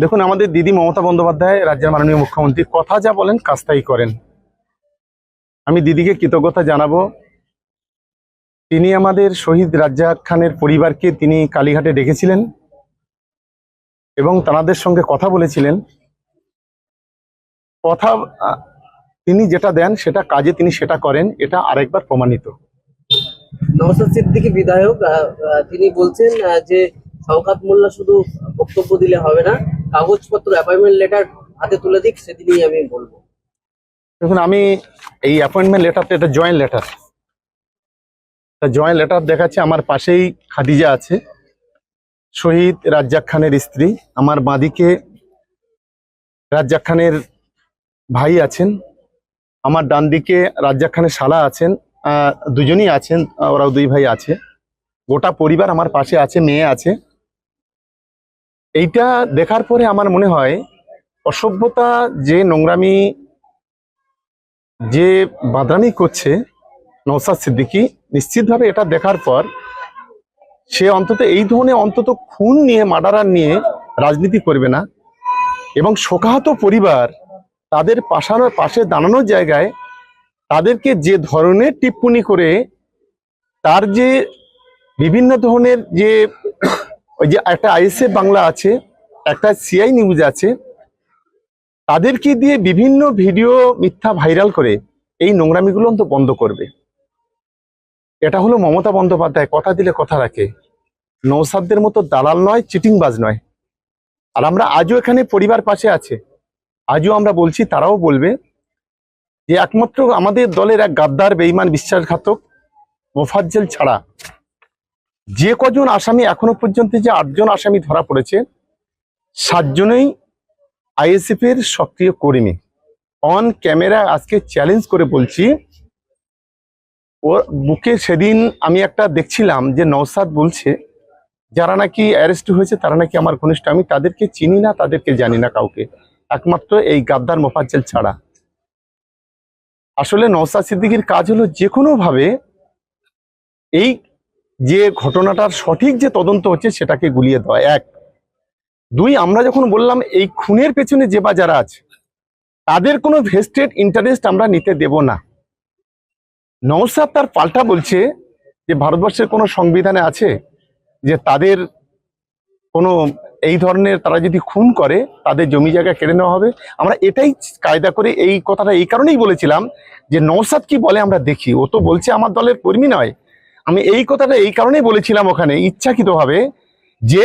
দেখুন, আমাদের দিদি মমতা বন্দ্যোপাধ্যায়, রাজ্যের মাননীয় মুখ্যমন্ত্রী, কথা যা বলেন, কাজ তাই করেন। আমি দিদিকে কৃতজ্ঞতা জানাব। তিনি আমাদের শহীদ রাজ্জাক খানের পরিবারকে তিনি কালীঘাটে ডেকেছিলেন এবং তাদের সঙ্গে কথা বলেছিলেন। কথা তিনি যেটা দেন, সেটা কাজে তিনি সেটা করেন, এটা আরেকবার প্রমাণিত। নওশাদ সিদ্দিকী বিধায়ক তিনি বলছেন যে শওকাত মোল্লা শুধু বক্তব্য দিলে হবে না, কাগজপত্র অ্যাপয়েন্টমেন্ট লেটার হাতে তুলে দিক, সেদিনই আমি বলব। দেখুন, আমি এই অ্যাপয়েন্টমেন্ট লেটারটা এটা জয়েন্ট লেটার জয়েন্ট লেটার দেখাচ্ছে, আমার পাশেই খাদিজা আছে, শহীদ রাজ্জাক খানের স্ত্রী। আমার বাঁদিকে রাজ্জাক খানের ভাই আছেন, আমার ডান দিকে রাজ্জাক খানের শালা আছেন দুজনই আছেন ওরাও দুই ভাই আছে। গোটা পরিবার আমার পাশে আছে, মেয়ে আছে। এইটা দেখার পরে আমার মনে হয়, অসভ্যতা যে নোংরামি, যে বাদামি করছে নৌসাদ সিদ্দিকী, নিশ্চিতভাবে এটা দেখার পর সে অন্তত এই ধরনের অন্তত খুন নিয়ে মার্ডারার নিয়ে রাজনীতি করবে না। এবং শোকাহত পরিবার তাদের পাশানোর পাশে দাঁড়ানোর জায়গায় তাদেরকে যে ধরনের টিপ্পনি করে তার যে বিভিন্ন ধরনের যে ওই যে একটা আইএসএফ বাংলা আছে, একটা সিআই নিউজ আছে, তাদেরকে দিয়ে বিভিন্ন ভিডিও মিথ্যা ভাইরাল করে এই নোংরামিগুলো অন্ত বন্ধ করবে। এটা হলো মমতা বন্দ্যোপাধ্যায়, কথা দিলে কথা রাখে। নৌসাদদের মতো দালাল নয়, চিটিংবাজ নয়। আর আমরা আজও এখানে পরিবার পাশে আছে। আজও আমরা বলছি, তারাও বলবে যে একমাত্র আমাদের দলের এক গাদ্দার বেইমান বিশ্বাসঘাতক মোফাজ্জেল ছাড়া যে কজন আসামি এখনও পর্যন্ত যে আটজন আসামি ধরা পড়েছে, সাতজনেই আইএসএফ এর সক্রিয় কর্মী। অন ক্যামেরা আজকে চ্যালেঞ্জ করে বলছি ওর বুকে সেদিন আমি একটা দেখছিলাম যে নওসাদ বলছে, যারা নাকি অ্যারেস্ট হয়েছে তারা নাকি আমার ঘনিষ্ঠ, আমি তাদেরকে চিনি না, তাদেরকে জানি না কাউকে। একমাত্র এই গাদ্দার মোফাজ্জেল ছাড়া। আসলে নওসাদ সিদ্দিকীর কাজ হলো যে কোনোভাবে এই যে ঘটনাটার সঠিক যে তদন্ত হচ্ছে সেটাকে গুলিয়ে দেওয়া। এক। দুই, আমরা যখন বললাম এই খুনের পেছনে যে বা যারা আছে, তাদের কোনো ভেস্টেড ইন্টারেস্ট আমরা নিতে দেব না। নৌসাদ তার পাল্টা বলছে যে, ভারতবর্ষের কোনো সংবিধানে আছে যে, তাদের কোনো এই ধরনের তারা যদি খুন করে, তাদের জমি জায়গা কেড়ে নেওয়া হবে। আমরা এটাই কায়দা করে এই কথাটা এই কারণেই বলেছিলাম যে নৌসাদ কি বলে আমরা দেখি। ও তো বলছে আমার দলের কর্মী নয়। আমি এই কথাটা এই কারণেই বলেছিলাম ওখানে ইচ্ছাকৃতভাবে যে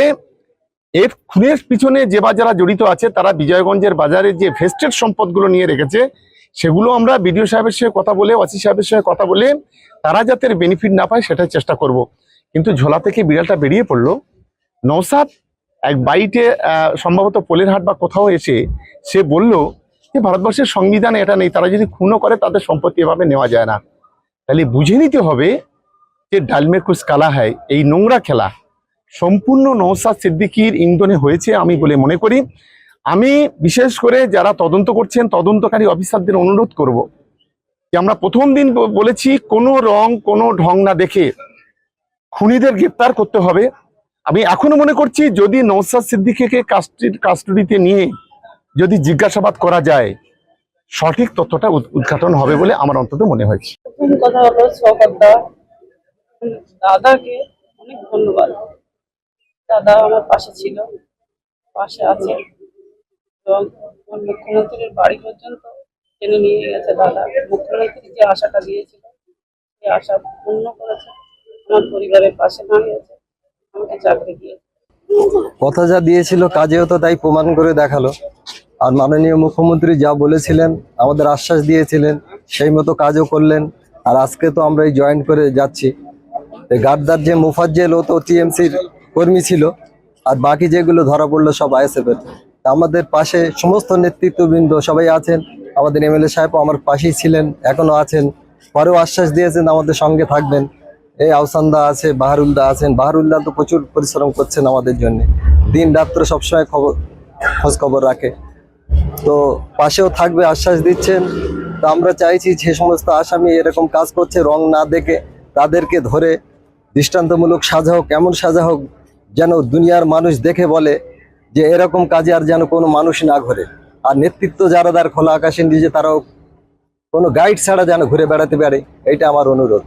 এর খুনের পিছনে যে বা যারা জড়িত আছে, তারা বিজয়গঞ্জের বাজারে যে ভেস্টেড সম্পদগুলো নিয়ে রেখেছে, সেগুলো আমরা বিডিও সাহেবের সঙ্গে কথা বলে, ওয়াসি সাহেবের সঙ্গে কথা বলে তারা যাতে বেনিফিট না পায়, সেটাই চেষ্টা করব। কিন্তু ঝোলা থেকে বিড়ালটা বেরিয়ে পড়ল। নৌসাদ এক বাইটে সম্ভবত পোলের হাট বা কোথাও এসে সে বলল যে ভারতবর্ষের সংবিধানে এটা নেই, তারা যদি খুনও করে তাদের সম্পত্তি এভাবে নেওয়া যায় না। তাহলে বুঝে নিতে হবে যে ডালমে কুচ কালা হয় এই নোংরা খেলা। সম্পূর্ণ নৌসাদ সিদ্দিকির ইন্ধনে হয়েছে আমি বলে মনে করি। আমি বিশেষ করে যারা তদন্ত করছেন, তদন্তকারী অফিসারদের অনুরোধ করব যে আমরা প্রথম দিন বলেছি কোনো রং, কোনো ঢং না দেখে খুনিদের গ্রেপ্তার করতে হবে। আমি এখনও মনে করছি যদি নৌসাদ সিদ্দিকিকে কাস্টডি- কাস্টডিতে নিয়ে যদি জিজ্ঞাসাবাদ করা যায়, সঠিক তথ্যটা উদ- উদ্ঘাটন হবে বলে আমার অন্তত মনে হয়েছে। কথা দাদাকে অনেক ধন্যবাদ। দাদা আমার পাশে ছিল, পাশে আছে। এবং মুখ্যমন্ত্রীর বাড়ি পর্যন্ত টেনে নিয়ে গেছে দাদা। মুখ্যমন্ত্রী যে আশাটা দিয়েছিল সেই আশা পূর্ণ করেছে। আমার পরিবারের পাশে দাঁড়িয়েছে কথা যা দিয়েছিল কাজেও তো তাই প্রমাণ করে দেখাল। আর মাননীয় মুখ্যমন্ত্রী যা বলেছিলেন, আমাদের আশ্বাস দিয়েছিলেন, সেই মতো কাজও করলেন। আর আজকে তো আমরা এই জয়েন করে যাচ্ছি। গাদ্দার যে মুফাজ্জেল, ও তো টিএমসির কর্মী ছিল। আর বাকি যেগুলো ধরা পড়ল সব আইএসএফ এর তা আমাদের পাশে সমস্ত নেতৃত্ববৃন্দ সবাই আছেন। আমাদের এমএলএ সাহেবও আমার পাশেই ছিলেন, এখনও আছেন। পরেও আশ্বাস দিয়েছেন আমাদের সঙ্গে থাকবেন। এই আহসানদা আছে, বাহারুলদা আছেন। বাহারুলদা তো প্রচুর পরিশ্রম করছেন আমাদের জন্য। দিন রাত্র সবসময় খবর, খোঁজ খবর রাখে। তো পাশেও থাকবে আশ্বাস দিচ্ছেন। তো আমরা চাইছি যে সমস্ত আসামি এরকম কাজ করছে, রং না দেখে তাদেরকে ধরে দৃষ্টান্তমূলক সাজা হোক, এমন সাজা হোক যেন দুনিয়ার মানুষ দেখে বলে যে এরকম কাজে আর যেন কোনো মানুষ না ঘরে। আর নেতৃত্ব যারা তার খোলা আকাশে নিজে তারাও কোনো গাইড ছাড়া যেন ঘুরে বেড়াতে পারে, এইটা আমার অনুরোধ।